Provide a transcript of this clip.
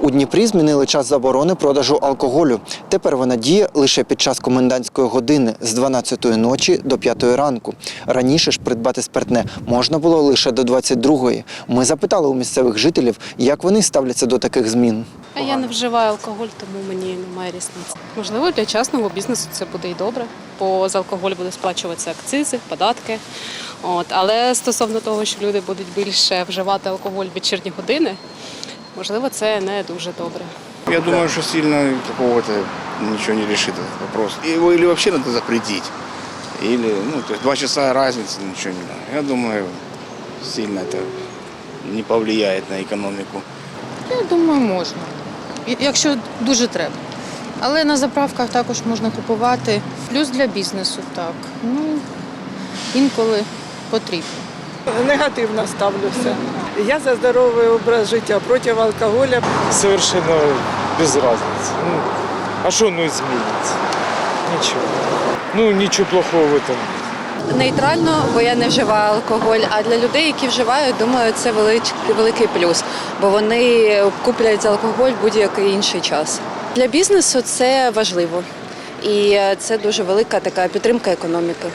У Дніпрі змінили час заборони продажу алкоголю. Тепер вона діє лише під час комендантської години з 12 ночі до 5 ранку. Раніше ж придбати спиртне можна було лише до 22-ї. Ми запитали у місцевих жителів, як вони ставляться до таких змін. А я не вживаю алкоголь, тому мені немає різниці. Можливо, для частного бізнесу це буде і добре, бо за алкоголь буде сплачуватися акцизи, податки. От. Але стосовно того, що люди будуть більше вживати алкоголь в вечірні години, можливо, це не дуже добре. Я думаю, что сильно какого-то ничего не решит этот вопрос. Его или вообще надо запретить, или, ну, то есть два часа разницы, ничего не надо. Я думаю, сильно это не повлияет на экономику. Я думаю, можна. І- Якщо дуже треба. Але на заправках також можна купувати. Плюс для бізнесу так. Ну, інколи потрібно. Негативно ставлюся. Я за здоровий образ життя проти алкоголя. совершенно без разницы. Ну, а что оно изменится? Ничего. Ну, ничего плохого в этом Нейтрально, бо я не вживаю алкоголь. А для людей, які вживають, думаю, це велич- великий плюс, бо вони куплять алкоголь в будь-який інший час. Для бізнесу це важливо. І е, це дуже велика така підтримка економіки.